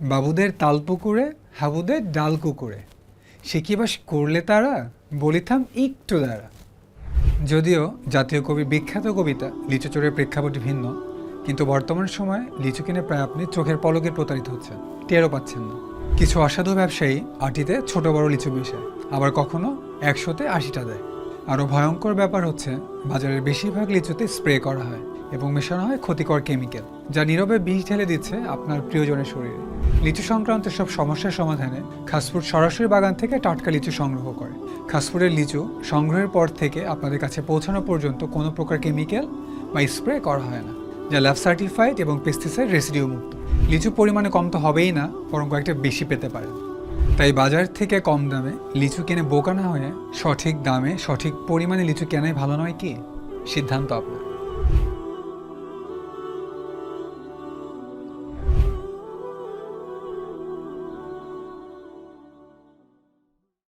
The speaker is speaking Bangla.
বাবুদের তাল পুকুরে হাবুদের ডাল কুকুরে সে কি বাস করলে তারা বলিথাম একটু দ্বারা। যদিও জাতীয় কবির বিখ্যাত কবিতা লিচু চোরের প্রেক্ষাপট ভিন্ন, কিন্তু বর্তমান সময়ে লিচু কিনে প্রায় আপনি চোখের পলকে প্রতারিত হচ্ছেন, টেরও পাচ্ছেন না। কিছু অসাধু ব্যবসায়ী আটিতে ছোট বড় লিচু মেশায় আবার কখনো একশোতে আশিটা দেয়। আরও ভয়ঙ্কর ব্যাপার হচ্ছে, বাজারের বেশিরভাগ লিচুতে স্প্রে করা হয় এবং মেশানো হয় ক্ষতিকর কেমিক্যাল। যা নীরবে বিষ ঢেলে দিচ্ছে আপনার প্রিয়জনের শরীরে। লিচু সংক্রান্ত সব সমস্যার সমাধানে খাসফুড সরাসরি বাগান থেকে টাটকা লিচু সংগ্রহ করে। খাসফুডের লিচু সংগ্রহের পর থেকে আপনাদের কাছে পৌঁছানো পর্যন্ত কোনো প্রকার কেমিক্যাল বা স্প্রে করা হয় না, যা ল্যাব সার্টিফাইড এবং পেস্টিসাইড রেসিডিউ মুক্ত। লিচু পরিমাণে কম তো হবেই না, বরং কয়েকটা বেশি পেতে পারেন। তাই বাজার থেকে কম দামে লিচু কিনে বোকা না হয়ে সঠিক দামে সঠিক পরিমাণে লিচু কেনাই ভালো নয় কি? সিদ্ধান্ত আপনার।